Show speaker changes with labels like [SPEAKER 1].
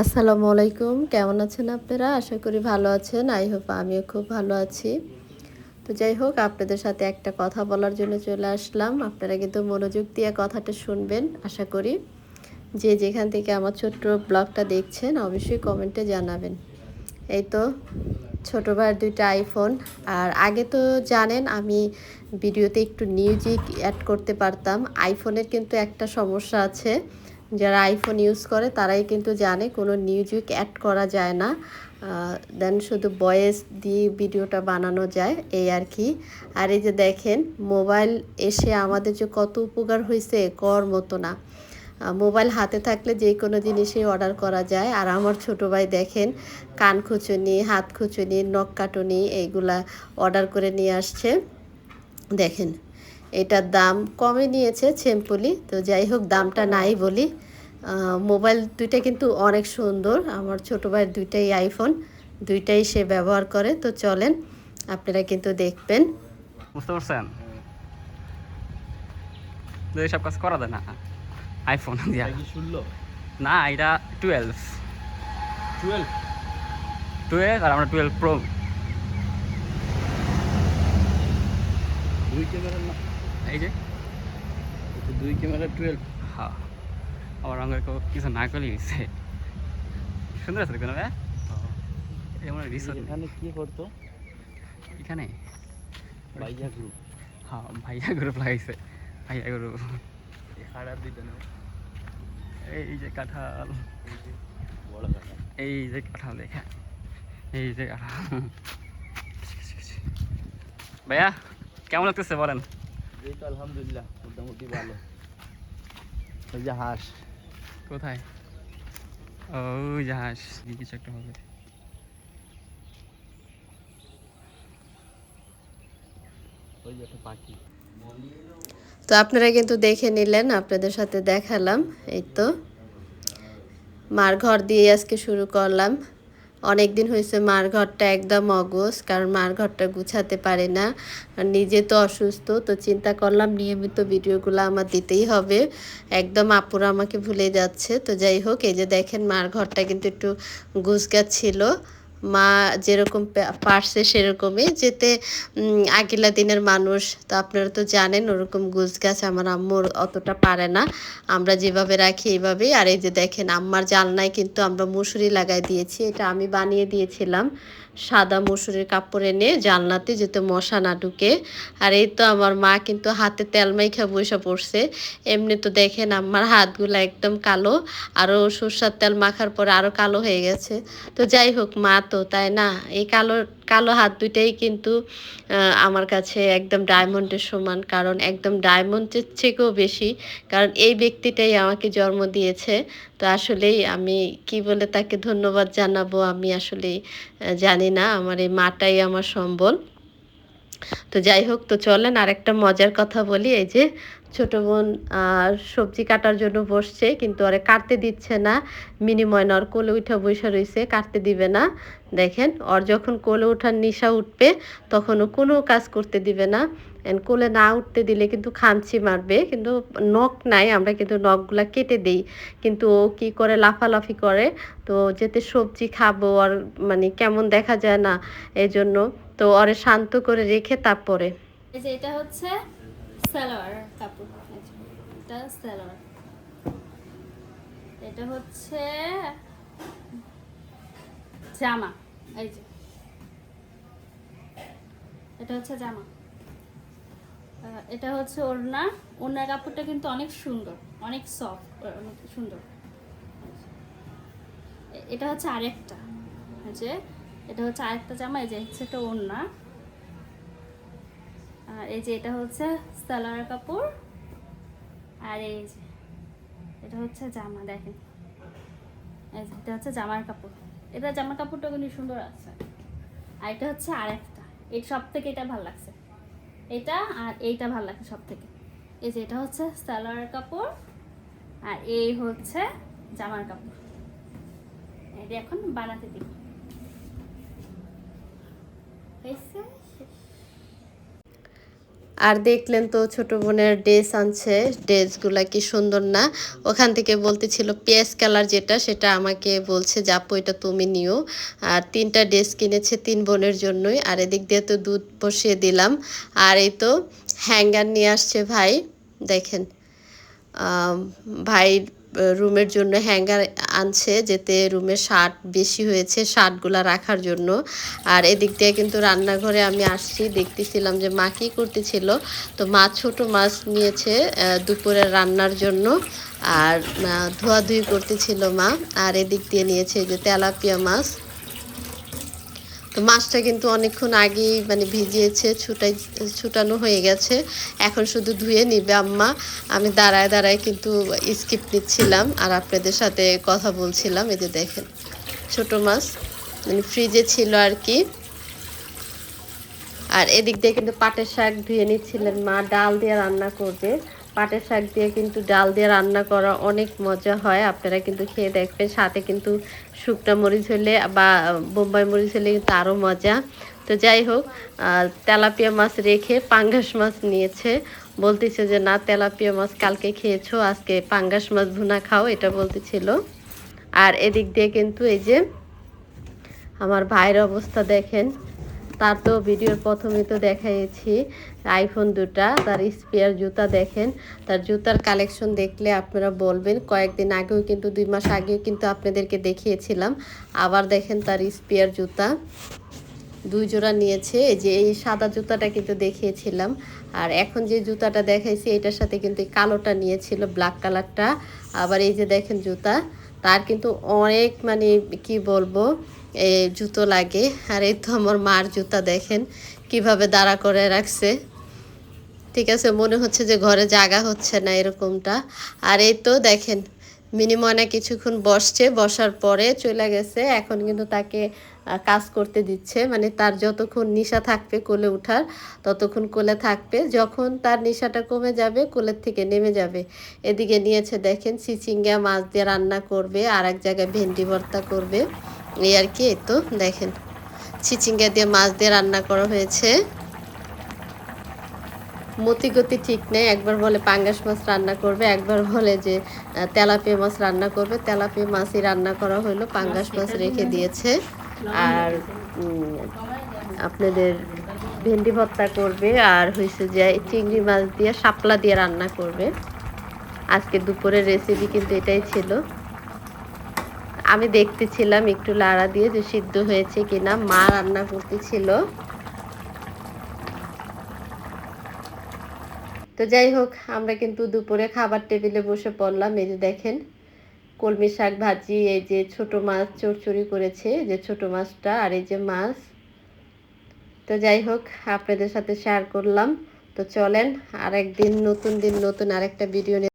[SPEAKER 1] আসসালামু আলাইকুম। কেমন আছেন আপনারা? আশা করি ভালো আছেন। আই হোপ আমিও খুব ভালো আছি। তো যাই হোক, আপনাদের সাথে একটা কথা বলার জন্য চলে আসলাম। আপনারা কিন্তু মনোযোগ দিয়ে কথাটা শুনবেন, আশা করি। যে যেখান থেকে আমার ছোট্ট ব্লগটা দেখছেন, অবশ্যই কমেন্টে জানাবেন। এই তো, ছোটো ভাইয়ের দুইটা আইফোন আর আগে তো জানেন, আমি ভিডিওতে একটু মিউজিক অ্যাড করতে পারতাম। আইফোনের কিন্তু একটা সমস্যা আছে। যারা আইফোন ইউজ করে, তারাই কিন্তু জানে কোনো মিউজিক অ্যাড করা যায় না। দেন শুধু ভয়েস দিয়ে ভিডিওটা বানানো যায়, এই আর কি। আর এই যে দেখেন মোবাইল এসে আমাদের যে কত উপকার হয়েছে কর মতো না। মোবাইল হাতে থাকলে যে কোনো জিনিসই অর্ডার করা যায়। আর আমার ছোটো ভাই দেখেন, কান খুচুনি, হাত খুচুনি, নখ কাটুনি, এইগুলা অর্ডার করে নিয়ে আসছে। দেখেন এটার দাম কমে নিয়েছে সিম্পলি তো যাই হোক দামটা নাই বলি। মোবাইল দুইটা কিন্তু অনেক সুন্দর। আমার ছোটো ভাইয়ের দুইটাই আইফোন দুইটাই সে ব্যবহার করে। তো চলেন আপনারা কিন্তু দেখবেন।
[SPEAKER 2] বুঝতে পারছেন? এইসব কাজ করা যায় না। আইফোন দিয়া। না এটা টুয়েলভ
[SPEAKER 3] টুয়েলভ
[SPEAKER 2] টুয়েলভ আর আমরা টুয়েলভ প্রো
[SPEAKER 3] দুই ক্যামেরা না
[SPEAKER 2] এই যে।
[SPEAKER 3] দুই ক্যামেরা টুয়েলভ
[SPEAKER 2] হ্যাঁ আমার রঙের কিছু না করলে গেছে সুন্দর আছে দেখুন ভাই এমন রিসোর্ট
[SPEAKER 3] এখানে কি করতো?
[SPEAKER 2] এখানে।
[SPEAKER 3] বাইজা গ্রুপ
[SPEAKER 2] হ্যাঁ ভাইয়া গ্রুপ লাগাইছে। ভাইয়া গ্রুপ
[SPEAKER 3] খাড়া দুইটা না
[SPEAKER 2] এই যে কাঁঠাল। এই যে কাঁঠাল দেখা। এই যে কাঁঠাল। ভাইয়া কেমন লাগতেছে বলেন?
[SPEAKER 3] এই তো আলহামদুলিল্লাহ মোটামুটি ভালো। ওই যে হাঁস।
[SPEAKER 2] কোথায়? ও জাহাজ কি কিছু একটা হবে।
[SPEAKER 3] ওই যে একটা পাখি।
[SPEAKER 1] তো আপনারা কিন্তু দেখে নিলেন আপনাদের সাথে দেখালাম এই তো। মার ঘর দিয়ে আজকে শুরু করলাম। অনেক দিন হয়েছে মার ঘরটা একদম অগোস কারণ মার ঘরটা গুছাতে পারে না। নিজে তো অসুস্থ, তো চিন্তা করলাম নিয়মিত ভিডিওগুলো আমার দিতেই হবে। একদম আপুরা আমাকে ভুলে যাচ্ছে। তো যাই হোক, এই যে দেখেন মার ঘরটা কিন্তু একটু গুছগাছ ছিল। মা যেরকম পারছে সেরকমই। যেতে আগিলা দিনের মানুষ, তো আপনারা তো জানেন ওরকম গুছ গাছ আমার আম্মুর অতটা পারে না। আমরা যেভাবে রাখি এইভাবেই। আর এই যে দেখেন, আম্মার জালনায় কিন্তু আমরা মুসুরি লাগাই দিয়েছি। এটা আমি বানিয়ে দিয়েছিলাম। সাদা মসুরের কাপড় এনে জানলাতে যেতে মশা না ঢুকে। আর এই তো আমার মা কিন্তু হাতে তেল মাইখা বসে পড়ছে। এমনি তো দেখেন আমার হাতগুলো একদম কালো আরও সুস্বাদ তেল মাখার পর আরও কালো হয়ে গেছে। তো যাই হোক মা তো, তাই না? এই কালো কালো হাত দুইটাই কিন্তু আমার কাছে একদম ডায়মন্ডের সমান। কারণ একদম ডায়মন্ডের থেকেও বেশি, কারণ এই ব্যক্তিটাই আমাকে জন্ম দিয়েছে। তো আসলেই আমি কি বলে তাকে ধন্যবাদ জানাব আমি আসলে জানি না। আমার এই মাটাই আমার সম্বল। তো যাই হোক তো চলেন আরেকটা মজার কথা বলি। এই যে ছোট বোন আর সবজি কাটার জন্য বসছে, কিন্তু আরে কাটতে দিচ্ছে না। মিনিময় নর কোলে উঠা বসে রয়েছে কাটতে দিবে না। দেখেন, ওর যখন কোলে ওঠার নিশা উঠবে, তখন কোনো কাজ করতে দিবে না। And কোলে না উঠতে দিলে কিন্তু খামচি মারবে, কিন্তু নখ নাই, আমরা কিন্তু নখগুলা কেটে দিই। কিন্তু ও কি করে, লাফালাফি করে, তো যেতে সবজি খাব আর মানে কেমন দেখা যায় না এই জন্য তো ওরে শান্ত করে রেখে তারপরে।
[SPEAKER 4] এটা হচ্ছে কাপড় এটা এটা হচ্ছে জামা, এই যে। এটা হচ্ছে জামা। এটা হচ্ছে ওড়না। ওড়নার কাপড়টা কিন্তু অনেক সুন্দর, অনেক সফট অনেক সুন্দর। এটা হচ্ছে আরেকটা যে, এটা হচ্ছে আরেকটা জামা, এই যে হচ্ছে একটা ওড়না। আর এই যে, এটা হচ্ছে সালোয়ার কাপড়। আর এই যে, এটা হচ্ছে জামা, দেখেন। এই যে, এটা হচ্ছে জামার কাপড়। এটা জামার কাপড়টা কিন্তু সুন্দর আছে। আর এটা হচ্ছে আরেকটা। এই সব থেকে এটা ভালো লাগছে। এটা আর এইটা ভালো লাগে সব থেকে এই যে এটা হচ্ছে সালোয়ার কাপড় আর এই হচ্ছে জামার কাপড়। এটা এখন বানাতে দিই হয়েছে?
[SPEAKER 1] আর দেখলেন তো ছোট বোনের ড্রেস আনছে। ড্রেসগুলা কি সুন্দর না? ওখান থেকে বলতেছিল, পেঁয়াজ কালার যেটা, সেটা আমাকে বলছে যাপো এটা তুমি নিও। আর তিনটা ড্রেস কিনেছে তিন বোনের জন্যই। আর এদিক দিয়ে তো দুধ বসিয়ে দিলাম। আর এই তো হ্যাঙ্গার নিয়ে আসছে ভাই। দেখেন ভাই রুমের জন্য হ্যাঙ্গার আনছে যেতে রুমের শার্ট বেশি হয়েছে শার্টগুলো রাখার জন্য। আর এদিক দিয়ে কিন্তু রান্নাঘরে আমি আসছি, দেখতেছিলাম যে মা কী করতেছিল। তো মা ছোট মাছ নিয়েছে দুপুরে রান্নার জন্য। আর ধোয়াধুয়ি করতেছিল মা। আর এদিক দিয়ে নিয়েছে যে তেলাপিয়া মাছ। তো মাছটা কিন্তু অনেকক্ষণ আগেই মানে ভিজিয়েছে, ছুটাই, ছুটানো হয়ে গেছে। এখন শুধু ধুয়ে নিবে আম্মা। আমি দাঁড়ায় দাঁড়ায় কিন্তু স্কিপ নিচ্ছিলাম আর আপনাদের সাথে কথা বলছিলাম। এই যে দেখেন, ছোট মাছ মানে ফ্রিজে ছিল আর কি। আর এদিক দিয়ে কিন্তু পাটের শাক ধুয়ে নিচ্ছিলেন মা, ডাল দিয়ে রান্না করবে। পাটের শাক দিয়ে কিন্তু ডাল দিয়ে রান্না করা অনেক মজা হয়। আপনারা কিন্তু খেয়ে দেখবেন। সাথে কিন্তু শুকনা মরিচ হলে বা বোম্বাই মরিচ হলে কিন্তু আরও মজা। তো যাই হোক তেলাপিয়া মাছ রেখে পাঙ্গাস মাছ নিয়েছে। বলতেছে যে, না, তেলাপিয়া মাছ কালকে খেয়েছো, আজকে পাঙ্গাস মাছ ভুনা খাও। এটা বলতেছিল। আর এদিক দিয়ে কিন্তু এই যে, আমার ভাইয়ের অবস্থা দেখেন। তার তো ভিডিওর প্রথমে তো দেখাইছি আইফোন দুটা, তার স্পেয়ার জুতা দেখেন, তার জুতার কালেকশন দেখলে আপনারা বলবেন। কয়েকদিন আগেও কিন্তু, দুই মাস আগেও কিন্তু আপনাদেরকে দেখিয়েছিলাম। আবার দেখেন তার স্পেয়ার জুতা, দুই জোড়া নিয়েছে। যে এই সাদা জুতাটা কিন্তু দেখিয়েছিলাম। আর এখন যে জুতাটা দেখাইছি, এটার সাথে কিন্তু কালোটা নিয়েছিল ব্ল্যাক কালারটা আবার এই যে দেখেন জুতা, তার কিন্তু অনেক মানে কি বলব জুতো লাগে। আর এই তো আমার মার জুতা দেখেন, কীভাবে দাঁড়া করে রাখছে। ঠিক আছে, মনে হচ্ছে যে ঘরে জায়গা হচ্ছে না এরকমটা। আর এই তো দেখেন মিনিময়না কিছুক্ষণ বসছে, বসার পরে চলে গেছে। এখন কিন্তু তাকে কাজ করতে দিচ্ছে। মানে তার যতক্ষণ নিশা থাকবে কোলে ওঠার ততক্ষণ কোলে থাকবে। যখন তার নিশাটা কমে যাবে, কোলের থেকে নেমে যাবে। এদিকে নিয়েছে দেখেন চিচিঙ্গা মাছ দিয়ে রান্না করবে আর এক জায়গায় ভেন্ডি ভর্তা করবে। এই আর কি তো, দেখেন। চিচিঙ্গা দিয়ে মাছ দিয়ে রান্না করা হয়েছে। মতিগতি ঠিক নেই, একবার বলে পাঙ্গাস মাছ রান্না করবে, একবার বলে যে তেলাপিয়া মাছ রান্না করবে। তেলাপিয়া মাছই রান্না করা হলো, পাঙ্গাস মাছ রেখে দিয়েছে। আর আপনাদের ভেন্ডি ভর্তা করবে, আর হয়েছে যে চিংড়ি মাছ দিয়ে শাপলা দিয়ে রান্না করবে। আজকে দুপুরের রেসিপি কিন্তু এটাই ছিল। আমি দেখতেছিলাম একটু লাড়া দিয়ে যে সিদ্ধ হয়েছে কিনা, মা রান্না করতেছিল। তো যাই হোক, আমরা কিন্তু দুপুরে খাবার টেবিলে বসে পড়লাম। এই যে দেখেন, কলমি শাক ভাজি, এই যে ছোট মাছ চড়চড়ি করেছে যে ছোট মাছটা আর এই যে মাছ। তো যাই হোক, আপনাদের সাথে শেয়ার করলাম। তো চলেন, আরেকদিন, নতুন দিন, নতুন আরেকটা ভিডিও